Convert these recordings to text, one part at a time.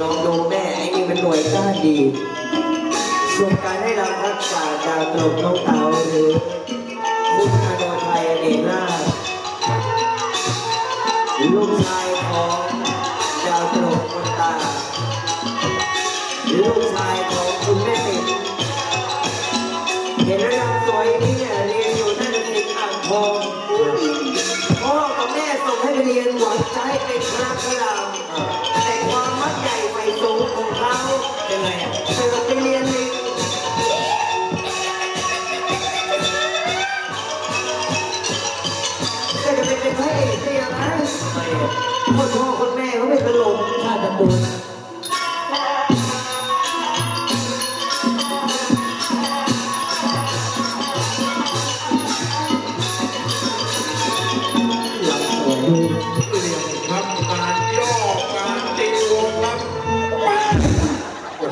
ลองดูแม่ไอ้นี่เป็นหน่วยก้านดีส่วนการให้เรารักษาดาวตกน้องเต๋าหรือคุณอโนไทยอเนกราชลูกชายของดาวตกคนตาลูกชายของ เป็น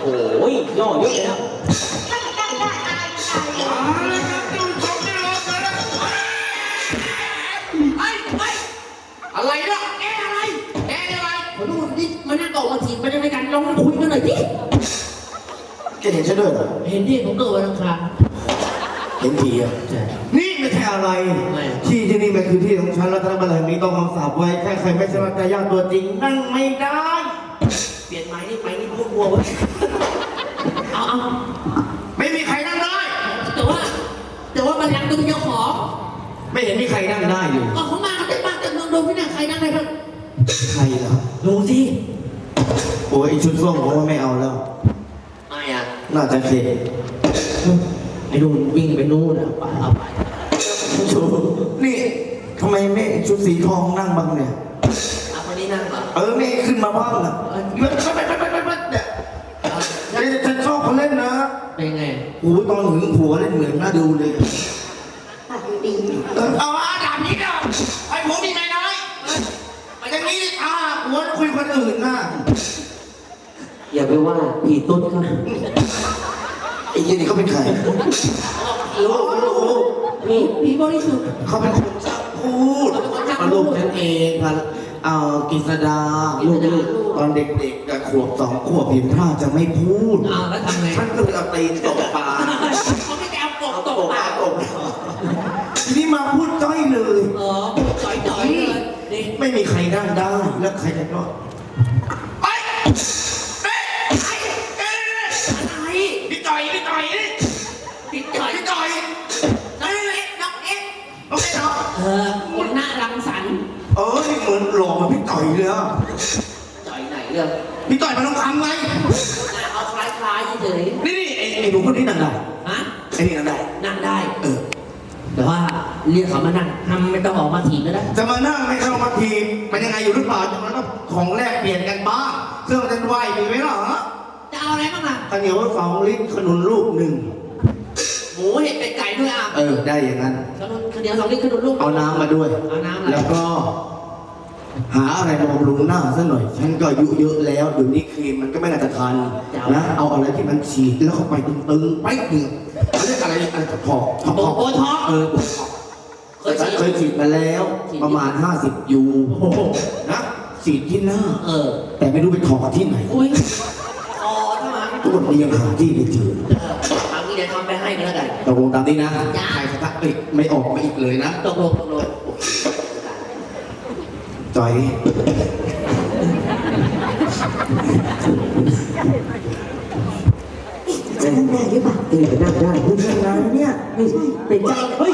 โอ้โหย่อเยอะเลยนะมาแล้วครับดูชมได้เลยมาแล้วไอ้ไอ้อะไรเนาะแกอะไรแกอะไรมาดูดิมานั่งโต๊ะมาถีบมาด้วยกันลองมาคุยกันหน่อยดิแกเห็นฉันด้วยเหรอ เห็นดิผมเกิดวันอังคารเห็นทีอะใช่นี่ไม่ใช่อะไรไม่ที่ที่นี่มันคือที่ของฉันรัตนบัลลังก์นี้ต้องคำสาปไว้ ถ้าใครไม่ใช่รัตยาตัวจริงนั่งไม่ได้ เปลี่ยนไม้นี่ไม้นี่พูดวัวเวะเอาเอาไม่มีใครนั่งได้ แต่ว่า แต่ว่ามันยังเป็นเจ้าของ ไม่เห็นมีใครนั่งได้อยู่ก็เขามากันเต็มบ้านเต็มเมืองดูพี่น่ะใครนั่งได้บ้างใครเหรอดูสิโอ้ยไอ้ชุดส้มผมว่าไม่เอาแล้ว ไม่อะน่าจะเข็ดไอ้นู่นวิ่งไปนู่นอะไปเอาไปชูนี่ทำไมไม่ชุดสีทองนั่งบ้างเนี่ย เอาคนนี้นั่งเหรอเออไม่ขึ้นมาบ้างนะไม่ไม่ไม่ไม่ไม่ไม่เนี่ยเดี๋ยวฉันชอบคนเล่นนะเป็นไงโอ้ยตอนหึงผัวเล่นเหมือนน่าดูเลยเออเอาอาดาบนี้เนาะไอ้ผมนี่นายน้อยไปอย่างนี้อ่าผัวคุยคนอื่นน่ะอย่าไปว่าผีตุ้นเขาไอ้ยี่นี่เขาเป็นใครรู้รู้พี่พี่บริสุทธิ์เขาเป็นคนช่างพูดมาลูกฉันเองพัน เอ่อกฤษดาลูกๆตอนเด็กๆกับขวบสองขวบเห็นท่าจะไม่พูดอ้าวแล้วทำไงฉันก็เลยเอาตีนตบปากเขาไม่ได้เอากบตตกบปาปากกตบทีนี้มาพูดจ้อยเลยเออจ่อยจ่อยๆเลยนี่ไม่มีใครนั่งได้แล้วใครจะก็ไอ้เอ๊ะ เออนี่เหมือนหล่อมาพี่ต่อยเลยอะจ่อยไหนเรื่องพี่ต่อยมันต้องทำไงหน้าเอาคล้ายๆเฉยนี่นี่ไอ้ไอ้หนูคนนี้นั่งได้ๆฮะไอ้นี่นั่งได้ นั่งได้ เออ แต่ว่าเรียกเขามานั่งทำไม่ต้องออกมาถีบก็ได้จะมานั่งไม่เข้ามาทีมมันยังไงอยู่หรือเปล่าจะมาต้องของแลกเปลี่ยนกันบ้างเครื่องเส้นไหวมีไหมเหรอจะเอาอะไรบ้างล่ะข้าวเหนียวสองลิตรขนุนลูกหนึ่ง หมูเห็ดเป็ดไก่ด้วยอะเออ ได้อย่างนั้น ขนมข้าวเหนียวสองลิตรขนมลูก เอาน้ำมาด้วย เอาน้ำอะไร แล้วก็ หาอะไรมาบำรุงหน้าซะหน่อย ฉันก็อายุเยอะแล้วเดี๋ยวนี้ครีมมันก็ไม่น่าจะทันนะ เอาอะไรที่มันฉีดแล้วเข้าไปตึงๆไปหนึ่งเขาเรียกอะไรอะไรถอกถอกโบโบท็อกเออโบท็อกเคยฉีดเคยฉีดมาแล้วฉีดประมาณ 50 ยูโอ้โห นะฉีดที่หน้า เออ แต่ไม่รู้ไปถอกที่ไหนอุ้ยคอทำไม ทุกคนนี้ยังหาที่ไม่เจอ เออทางนี้เดี๋ยวทำไปให้ก็แล้วกัน ตกลงตามนี้นะจ้าใครสะทักอีกไม่ออกมาอีกเลยนะ ตกลงตกลงจอย จะนั่งได้หรือเปล่าเออนั่งได้คุณนั่งนานแล้วเนี่ยไม่ใช่เป็นเจ้าเฮ้ย